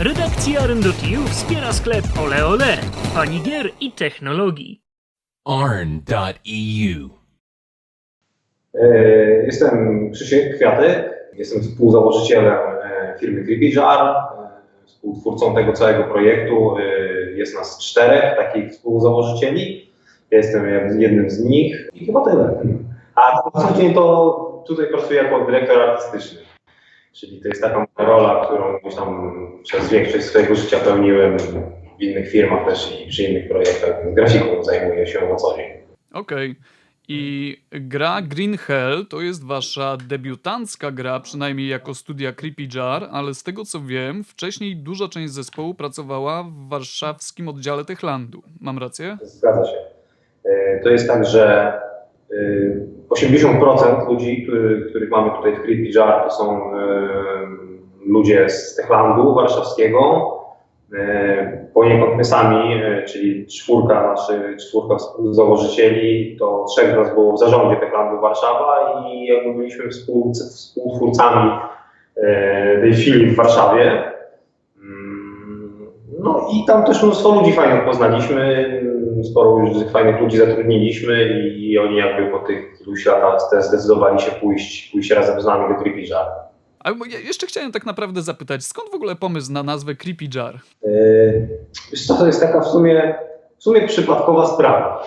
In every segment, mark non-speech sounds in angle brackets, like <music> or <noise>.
Redakcja Rym.eu wspiera sklep Ole Ole, pani gier i technologii. arn.eu. E, Jestem Krzysiek Kwiatek, jestem współzałożycielem e, firmy CreepyJar, e, współtwórcą tego całego projektu. Jest nas czterech takich współzałożycieli. Ja jestem jednym z nich i chyba tyle. A na co dzień to tutaj pracuję jako dyrektor artystyczny. Czyli to jest taka rola, którą gdzieś tam przez większość swojego życia pełniłem w innych firmach też i przy innych projektach. Grafiką zajmuję się na co dzień. Okej. I gra Green Hell to jest wasza debiutancka gra, przynajmniej jako studia Creepy Jar, ale z tego co wiem, wcześniej duża część zespołu pracowała w warszawskim oddziale Techlandu. Mam rację? Zgadza się. E, To jest tak, że e, 80% ludzi, który- których mamy tutaj w Creepy Jar, to są e, ludzie z Techlandu warszawskiego. E, Poniekąd my sami, e, czyli czwórka, naszy, czwórka współzałożycieli, to trzech z nas było w zarządzie Techlandu Warszawa i jakby byliśmy współ, współtwórcami tej filii w Warszawie. Mm, No i tam też mnóstwo ludzi fajnych poznaliśmy, sporo już tych fajnych ludzi zatrudniliśmy i oni jakby po tych iluś latach zdecydowali się pójść, pójść razem z nami do Creepy Jar. A ja jeszcze chciałem tak naprawdę zapytać, skąd w ogóle pomysł na nazwę Creepy Jar? Yy, Wiesz co, to jest taka w sumie, w sumie przypadkowa sprawa.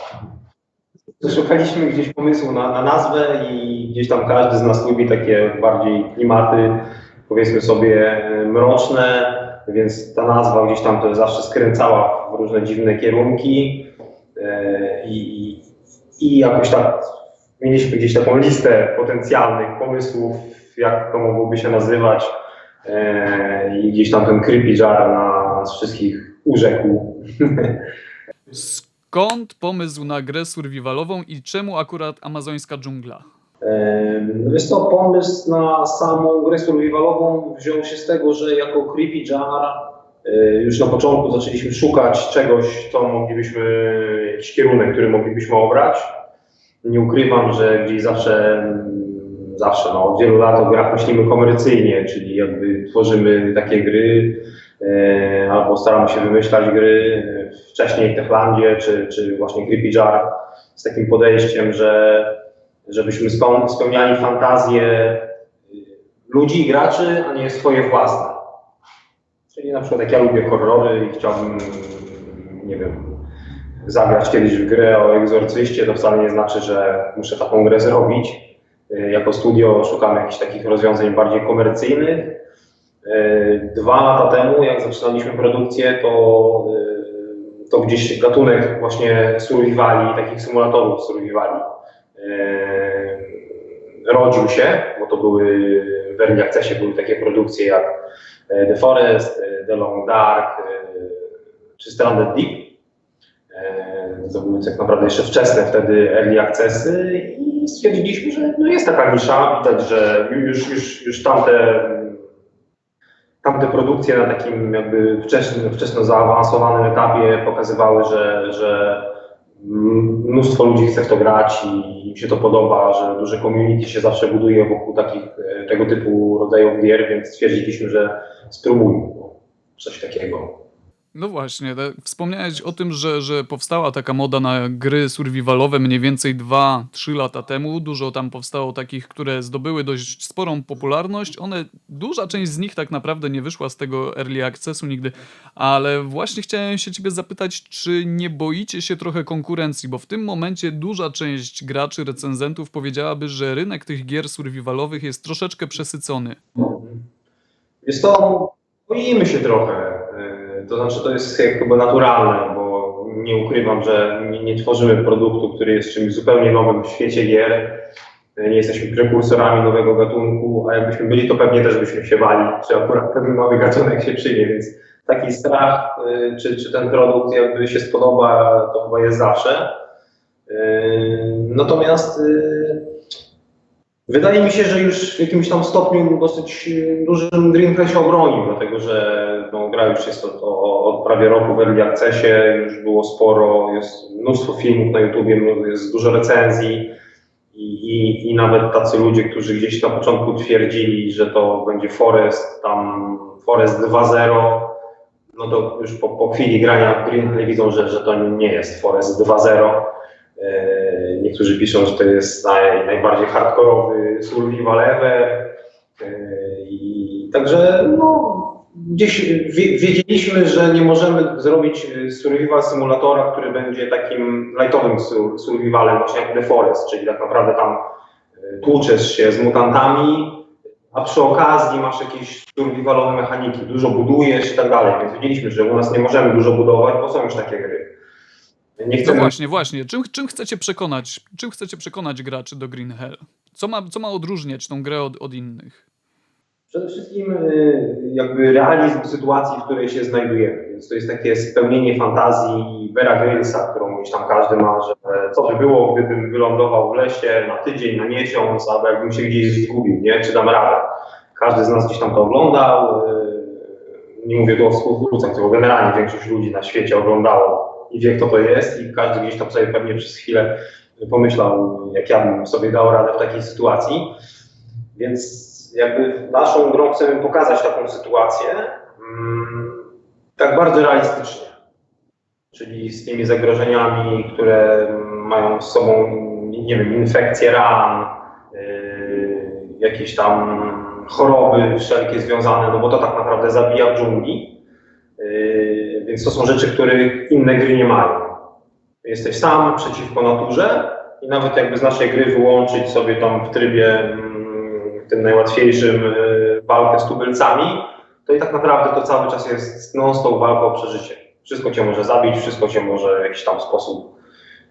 Szukaliśmy gdzieś pomysłu na, na nazwę i gdzieś tam każdy z nas lubi takie bardziej klimaty, powiedzmy sobie, e, mroczne, więc ta nazwa gdzieś tam to zawsze skręcała w różne dziwne kierunki i, i, i jakoś tak mieliśmy gdzieś taką listę potencjalnych pomysłów, jak to mogłoby się nazywać e, i gdzieś tam ten creepy jar na nas wszystkich urzekł. <laughs> Skąd pomysł na grę survivalową i czemu akurat amazońska dżungla? Em, Wiesz co, pomysł na samą grę survivalową wziął się z tego, że jako Creepy Jar e, już na początku zaczęliśmy szukać czegoś, co moglibyśmy, jakiś kierunek, który moglibyśmy obrać. Nie ukrywam, że gdzieś zawsze, zawsze no, od wielu lat o grach myślimy komercyjnie, czyli jakby tworzymy takie gry e, albo staramy się wymyślać gry wcześniej w Techlandzie, czy, czy właśnie Creepy Jar z takim podejściem, że żebyśmy speł- spełniali fantazję y, ludzi i graczy, a nie swoje własne. Czyli na przykład jak ja lubię horrory i chciałbym, nie wiem, zagrać kiedyś w grę o egzorcyście, to wcale nie znaczy, że muszę taką grę zrobić. Y, Jako studio szukamy jakichś takich rozwiązań bardziej komercyjnych. Y, Dwa lata temu, jak zaczynaliśmy produkcję, to, y, to gdzieś gatunek właśnie survivali, takich symulatorów survivali rodził się, bo to były w Early Accessie były takie produkcje jak The Forest, The Long Dark e, czy Stranded Deep. E, To były tak naprawdę jeszcze wczesne wtedy Early Accessy i stwierdziliśmy, że no jest taka nisza, widać, że już, już, już tamte, tamte produkcje na takim jakby wczesno, wczesno zaawansowanym etapie pokazywały, że, że mnóstwo ludzi chce w to grać i im się to podoba, że duże community się zawsze buduje wokół takich e, tego typu rodzajów gier, więc stwierdziliśmy, że spróbujmy coś takiego. No właśnie, wspomniałeś o tym, że, że powstała taka moda na gry survivalowe mniej więcej 2-3 lata temu. Dużo tam powstało takich, które zdobyły dość sporą popularność. One, duża część z nich tak naprawdę nie wyszła z tego early accessu nigdy, ale właśnie chciałem się ciebie zapytać, czy nie boicie się trochę konkurencji, bo w tym momencie duża część graczy, recenzentów powiedziałaby, że rynek tych gier survivalowych jest troszeczkę przesycony. Jest to, boimy się trochę, e, to znaczy to jest chyba naturalne, bo nie ukrywam, że nie, nie tworzymy produktu, który jest czymś zupełnie nowym w świecie gier, E, nie jesteśmy prekursorami nowego gatunku, a jakbyśmy byli, to pewnie też byśmy się bali, czy akurat ten nowy gatunek się przyjmie, więc taki strach, e, czy, czy ten produkt jakby się spodoba, to chyba jest zawsze. Natomiast Wydaje mi się, że już w jakimś tam stopniu dosyć e, dużym Dreamcast się obronił, dlatego że no, gra już jest od, od prawie roku w Early Accessie, już było sporo, jest mnóstwo filmów na YouTubie, jest dużo recenzji i, i, i nawet tacy ludzie, którzy gdzieś na początku twierdzili, że to będzie Forest, tam Forest 2.0, no to już po, po chwili grania w Hill widzą, że, że to nie jest Forest 2.0. Niektórzy piszą, że to jest naj, najbardziej hardkorowy survival ever. E, I także no, gdzieś wie, wiedzieliśmy, że nie możemy zrobić e, survival simulatora, który będzie takim lightowym sur- survivalem, właśnie jak The Forest, czyli tak naprawdę tam e, tłuczesz się z mutantami, a przy okazji masz jakieś survivalowe mechaniki, dużo budujesz i tak dalej, więc wiedzieliśmy, że u nas nie możemy dużo budować, bo są już takie gry. Nie No właśnie, właśnie. Czym, czym chcecie przekonać, czym chcecie przekonać graczy do Green Hell? Co ma, co ma odróżniać tą grę od, od innych? Przede wszystkim y, jakby realizm sytuacji, w której się znajdujemy. Więc to jest takie spełnienie fantazji Vera Grylsa, którą gdzieś tam każdy ma, że co by było, gdybym wylądował w lesie na tydzień, na miesiąc, albo jakbym się gdzieś zgubił, nie? Czy dam radę. Każdy z nas gdzieś tam to oglądał. y, Nie mówię tu o współtwórcach, tylko generalnie większość ludzi na świecie oglądało i wie, kto to jest i każdy gdzieś tam sobie pewnie przez chwilę pomyślał, jak ja bym sobie dał radę w takiej sytuacji. Więc jakby naszą grą chcemy pokazać taką sytuację mm, tak bardzo realistycznie. Czyli z tymi zagrożeniami, które mają z sobą, nie wiem, infekcje ran, yy, jakieś tam choroby wszelkie związane, no bo to tak naprawdę zabija w dżungli. Yy, więc to są rzeczy, których inne gry nie mają. Jesteś sam przeciwko naturze i nawet jakby z naszej gry wyłączyć sobie tam w trybie mm, tym najłatwiejszym y, walkę z tubylcami, to i tak naprawdę to cały czas jest non-stop walka o przeżycie. Wszystko cię może zabić, wszystko cię może w jakiś tam sposób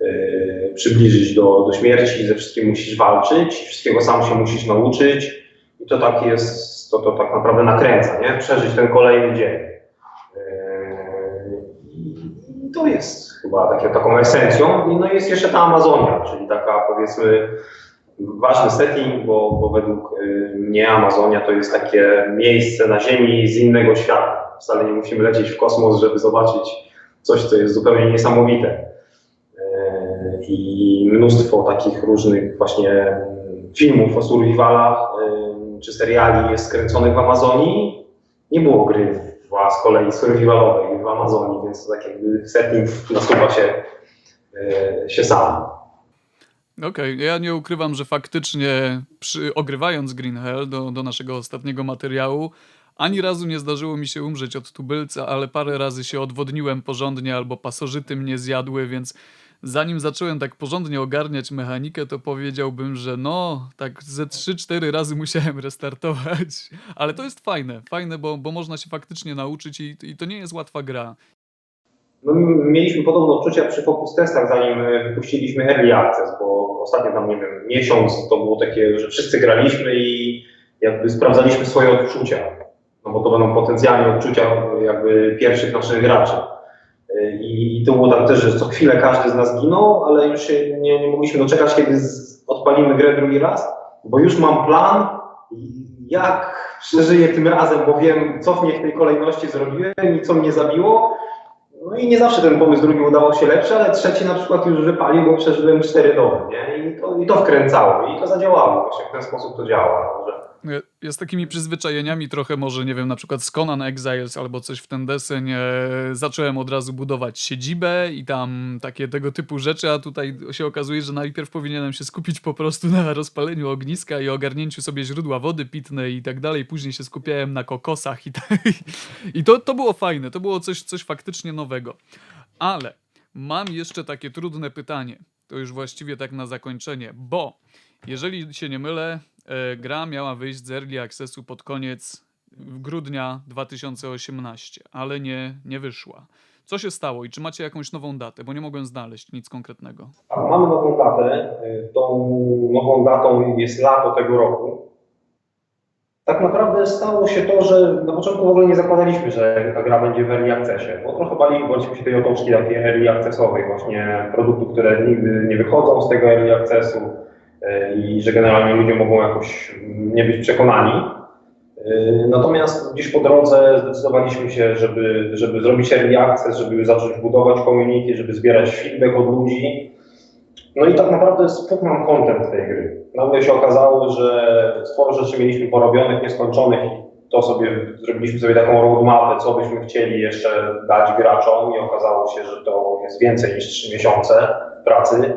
y, przybliżyć do, do śmierci, ze wszystkim musisz walczyć, wszystkiego sam się musisz nauczyć i to tak jest, to, to tak naprawdę nakręca, nie? Przeżyć ten kolejny dzień. Yy, I to jest chyba takie, taką esencją. I no jest jeszcze ta Amazonia, czyli taka powiedzmy ważny setting, bo, bo według y, mnie Amazonia to jest takie miejsce na Ziemi z innego świata. Wcale nie musimy lecieć w kosmos, żeby zobaczyć coś, co jest zupełnie niesamowite. Y, I mnóstwo takich różnych właśnie filmów o survivalach y, czy seriali jest skręconych w Amazonii. Nie było gry a z kolei survivalowej w Amazonii, więc to tak jakby setting nasuwa się, y, się sam. Okej, ja nie ukrywam, że faktycznie przy, ogrywając Green Hell do, do naszego ostatniego materiału, ani razu nie zdarzyło mi się umrzeć od tubylca, ale parę razy się odwodniłem porządnie albo pasożyty mnie zjadły, więc zanim zacząłem tak porządnie ogarniać mechanikę, to powiedziałbym, że no, tak ze 3-4 razy musiałem restartować. <laughs> Ale to jest fajne, fajne, bo, bo można się faktycznie nauczyć i, i to nie jest łatwa gra. No, mieliśmy podobne odczucia przy Focus Testach, zanim e, wypuściliśmy Early Access, bo ostatnio tam, nie wiem, miesiąc to było takie, że wszyscy graliśmy i jakby sprawdzaliśmy swoje odczucia. No bo to będą potencjalnie odczucia jakby pierwszych naszych graczy. I to było tak też, że co chwilę każdy z nas ginął, ale już się nie, nie mogliśmy doczekać, kiedy z, odpalimy grę drugi raz, bo już mam plan, jak przeżyję tym razem, bo wiem, co w nie w tej kolejności zrobiłem i co mnie zabiło. No i nie zawsze ten pomysł drugi udawał się lepszy, ale trzeci na przykład już wypalił, bo przeżyłem cztery doby, nie? I to, I to wkręcało i to zadziałało. Właśnie w ten sposób to działa. Ja z takimi przyzwyczajeniami trochę może, nie wiem, na przykład z Conan Exiles albo coś w ten deseń e, zacząłem od razu budować siedzibę i tam takie tego typu rzeczy, a tutaj się okazuje, że najpierw powinienem się skupić po prostu na rozpaleniu ogniska i ogarnięciu sobie źródła wody pitnej i tak dalej. Później się skupiałem na kokosach i, tak, i to, to było fajne, to było coś, coś faktycznie nowego. Ale mam jeszcze takie trudne pytanie, to już właściwie tak na zakończenie, bo jeżeli się nie mylę, gra miała wyjść z Early Accessu pod koniec grudnia 2018, ale nie, nie wyszła. Co się stało i czy macie jakąś nową datę? Bo nie mogłem znaleźć nic konkretnego. Mamy nową datę. Y, Tą nową datą jest lato tego roku. Tak naprawdę stało się to, że na początku w ogóle nie zakładaliśmy, że ta gra będzie w early accessie, bo trochę baliśmy się tej otoczki takiej early accessowej, właśnie produktów, które nigdy nie wychodzą z tego early accessu i że generalnie ludzie mogą jakoś nie być przekonani. Y, Natomiast gdzieś po drodze zdecydowaliśmy się, żeby, żeby zrobić early access, żeby zacząć budować community, żeby zbierać feedback od ludzi. No i tak naprawdę spód nam content tej gry. Nagle się okazało, że sporo rzeczy mieliśmy porobionych, nieskończonych i to sobie zrobiliśmy sobie taką roadmapę, co byśmy chcieli jeszcze dać graczom i okazało się, że to jest więcej niż 3 miesiące pracy.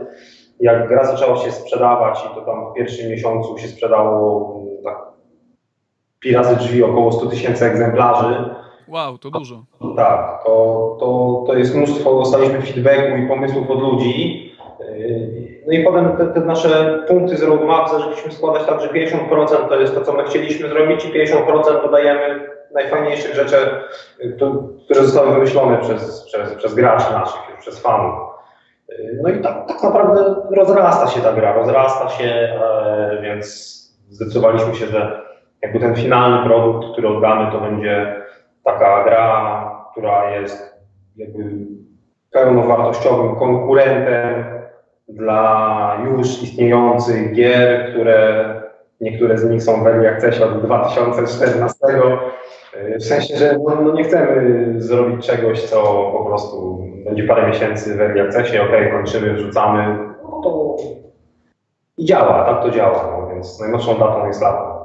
Jak gra zaczęła się sprzedawać i to tam w pierwszym miesiącu się sprzedało mm, tak pi razy drzwi około 100 tysięcy egzemplarzy, Wow, to dużo. tak, to, to, to jest mnóstwo, dostaliśmy feedbacku i pomysłów od ludzi. Yy, No i potem te, te nasze punkty z roadmap zaczęliśmy składać tak, że 50% to jest to, co my chcieliśmy zrobić i 50% dodajemy najfajniejszych rzeczy, yy, które zostały wymyślone przez, przez, przez graczy naszych, przez fanów. No i tak, tak naprawdę rozrasta się ta gra, rozrasta się, e, więc zdecydowaliśmy się, że jakby ten finalny produkt, który oddamy, to będzie taka gra, która jest jakby pełnowartościowym konkurentem dla już istniejących gier, które niektóre z nich są w od 2014. Yy, W sensie, że no, no nie chcemy zrobić czegoś, co po prostu będzie parę miesięcy w early accessie, ok, kończymy, wrzucamy, no to i działa, tak to działa, no, więc najnowszą datą jest lato.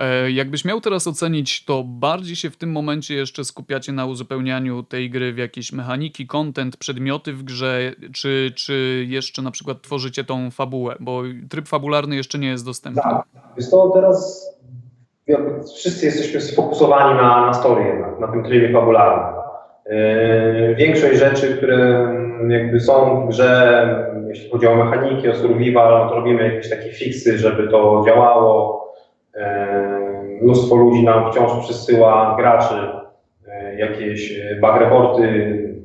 E, Jakbyś miał teraz ocenić, to bardziej się w tym momencie jeszcze skupiacie na uzupełnianiu tej gry w jakieś mechaniki, content, przedmioty w grze, czy, czy jeszcze na przykład tworzycie tą fabułę, bo tryb fabularny jeszcze nie jest dostępny. Tak. Jest to teraz wszyscy jesteśmy sfokusowani na, na story jednak, na tym trybie fabularnym. Yy, większość rzeczy, które mm, jakby są w grze, jeśli chodzi o mechaniki, o survival, no to robimy jakieś takie fixy, żeby to działało. Yy, mnóstwo ludzi nam wciąż przysyła, graczy, yy, jakieś bug reporty,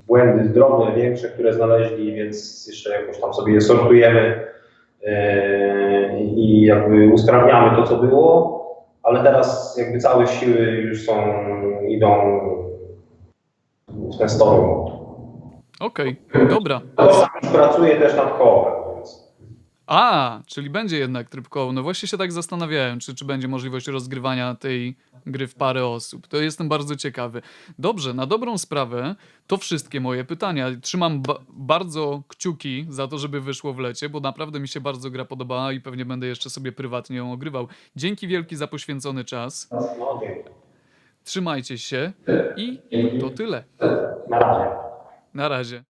błędy drobne, większe, które znaleźli, więc jeszcze jakoś tam sobie je sortujemy i jakby usprawniamy to, co było, ale teraz jakby całe siły już są, idą w ten story mode. Okej, dobra. To sam już pracuję też nad kołem, A, czyli będzie jednak tryb koło. No właśnie się tak zastanawiałem, czy, czy będzie możliwość rozgrywania tej gry w parę osób. To jestem bardzo ciekawy. Dobrze, na dobrą sprawę to wszystkie moje pytania. Trzymam ba- bardzo kciuki za to, żeby wyszło w lecie, bo naprawdę mi się bardzo gra podobała i pewnie będę jeszcze sobie prywatnie ją ogrywał. Dzięki wielki za poświęcony czas. Trzymajcie się i to tyle. Na razie. Na razie.